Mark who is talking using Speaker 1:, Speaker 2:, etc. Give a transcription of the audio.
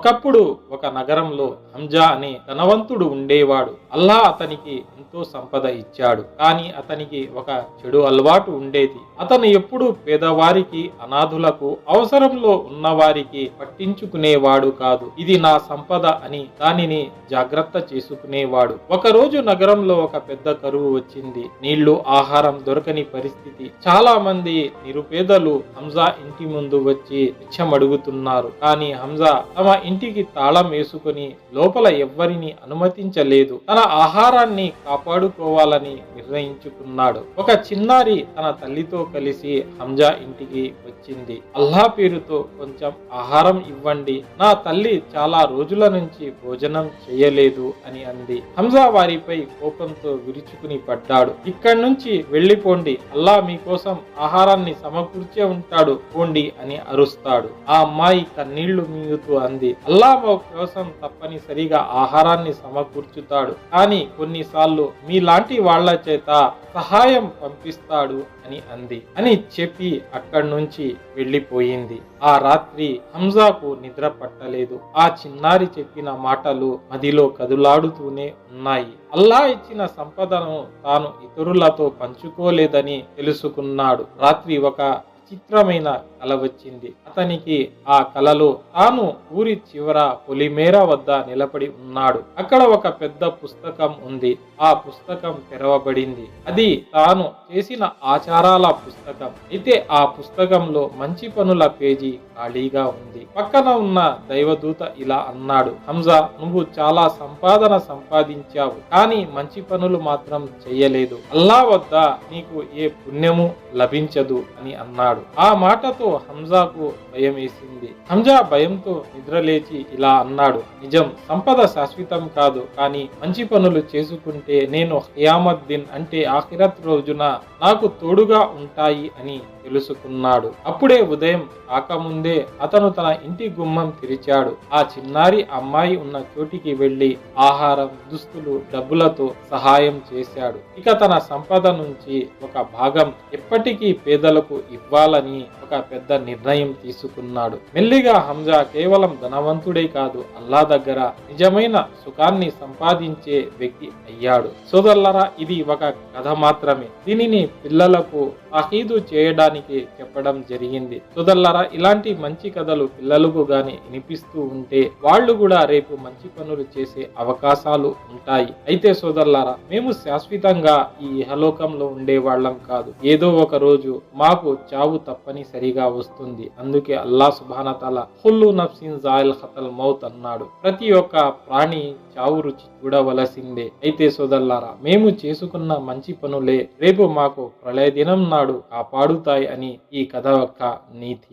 Speaker 1: ఒకప్పుడు ఒక నగరంలో హంజా అనే ధనవంతుడు ఉండేవాడు. అల్లా అతనికి ఎంతో సంపద ఇచ్చాడు. కానీ అతనికి ఒక చెడు అలవాటు ఉండేది. అతను ఎప్పుడు పేదవారికి అనాథులకు అవసరంలో ఉన్నవారికి పట్టించుకునేవాడు కాదు. ఇది నా సంపద అని దానిని జాగ్రత్త చేసుకునేవాడు. ఒక రోజు నగరంలో ఒక పెద్ద కరువు వచ్చింది. నీళ్ళు ఆహారం దొరకని పరిస్థితి. చాలా మంది నిరుపేదలు హంజా ఇంటి ముందు వచ్చి భిక్షమడుగుతున్నారు. కానీ హంజా తమ ఇంటికి తాళం వేసుకుని లోపల ఎవ్వరిని అనుమతించలేదు. తన ఆహారాన్ని కాపాడుకోవాలని నిర్ణయించుకున్నాడు. ఒక చిన్నారి తన తల్లితో కలిసి హంజా ఇంటికి వచ్చింది. అల్లా పేరుతో కొంచెం ఆహారం ఇవ్వండి. నా తల్లి చాలా రోజుల నుంచి భోజనం చేయలేదు అని అంది. హంజా వారిపై కోపంతో విరుచుకుని పడ్డాడు. ఇక్కడి నుంచి వెళ్ళిపోండి. అల్లా మీకోసం ఆహారాన్ని సమకూర్చే ఉంటాడు. పోండి అని అరుస్తాడు. ఆ అమ్మాయి కన్నీళ్ళు మీగుతూ అంది. అల్లా కోసం తప్పనిసరిగా ఆహారాన్ని సమకూర్చుతాడు. కానీ కొన్నిసార్లు మీలాంటి వాళ్ళ చేత సహాయం పంపిస్తాడు అని అంది. అని చెప్పి అక్కడి నుంచి వెళ్ళిపోయింది. ఆ రాత్రి హంజాకు నిద్ర పట్టలేదు. ఆ చిన్నారి చెప్పిన మాటలు మదిలో కదులాడుతూనే ఉన్నాయి. అల్లా ఇచ్చిన సంపదను తాను ఇతరులతో పంచుకోలేదని తెలుసుకున్నాడు. రాత్రి ఒక విచిత్రమైన కల వచ్చింది. అతనికి ఆ కలలో తాను ఊరి చివర పొలిమేర వద్ద నిలబడి ఉన్నాడు. అక్కడ ఒక పెద్ద పుస్తకం ఉంది. ఆ పుస్తకం తెరవబడింది. అది తాను చేసిన ఆచారాల పుస్తకం. అయితే ఆ పుస్తకంలో మంచి పనుల పేజీ ఖాళీగా ఉంది. పక్కన ఉన్న దైవదూత ఇలా అన్నాడు హంజా నువ్వు చాలా సంపాదన సంపాదించావు కానీ మంచి పనులు మాత్రం చెయ్యలేదు. అల్లా వద్ద నీకు ఏ పుణ్యము లభించదు అని అన్నాడు. ఆ మాటతో హంజాకు భయం వేసింది. హంజా భయంతో నిద్రలేచి ఇలా అన్నాడు నిజం సంపద శాశ్వతం కాదు కానీ మంచి పనులు చేసుకుంటే నేను ఖియామత్ దిన్ అంటే ఆఖిరత్ రోజున నాకు తోడుగా ఉంటాయి అని తెలుసుకున్నాడు. అప్పుడే ఉదయం కాకముందే అతను తన ఇంటి గుమ్మం తెరిచాడు. ఆ చిన్నారి అమ్మాయి ఉన్న చోటికి వెళ్ళి ఆహారం దుస్తులు డబ్బులతో సహాయం చేశాడు. ఇక తన సంపద నుంచి ఒక భాగం ఎప్పటికీ పేదలకు ఇవ్వాలని ఒక పెద్ద నిర్ణయం తీసుకున్నాడు. మెల్లిగా హంజా కేవలం ధనవంతుడే కాదు అల్లా దగ్గర నిజమైన సుఖాన్ని సంపాదించే వ్యక్తి అయ్యాడు. సోదరులరా ఇది ఒక కథ మాత్రమే. దీనిని పిల్లలకు అహీదు చేయడానికి చెప్పడం జరిగింది. సోదరులరా ఇలాంటి మంచి కథలు పిల్లలకు కానీ వినిపిస్తూ ఉంటే వాళ్ళు కూడా రేపు మంచి పనులు చేసే అవకాశాలు ఉంటాయి. అయితే సోదరులారా మేము శాశ్వతంగా ఈ ఇహలోకంలో ఉండే వాళ్ళం కాదు. ఏదో ఒక రోజు మాకు చావు తప్పనిసరిగా వస్తుంది. అందుకే అల్లా సుభానతల హుల్లు నఫ్సిన్ జాయిల్ ఖతల్ మౌత్ అన్నాడు. ప్రతి ఒక్క ప్రాణి చావు రుచి చూడవలసిందే. అయితే సోదరులారా మేము చేసుకున్న మంచి పనులే రేపు మాకు ప్రళయ దినం నాడు కాపాడుతాయి అని ఈ కథ యొక్క నీతి.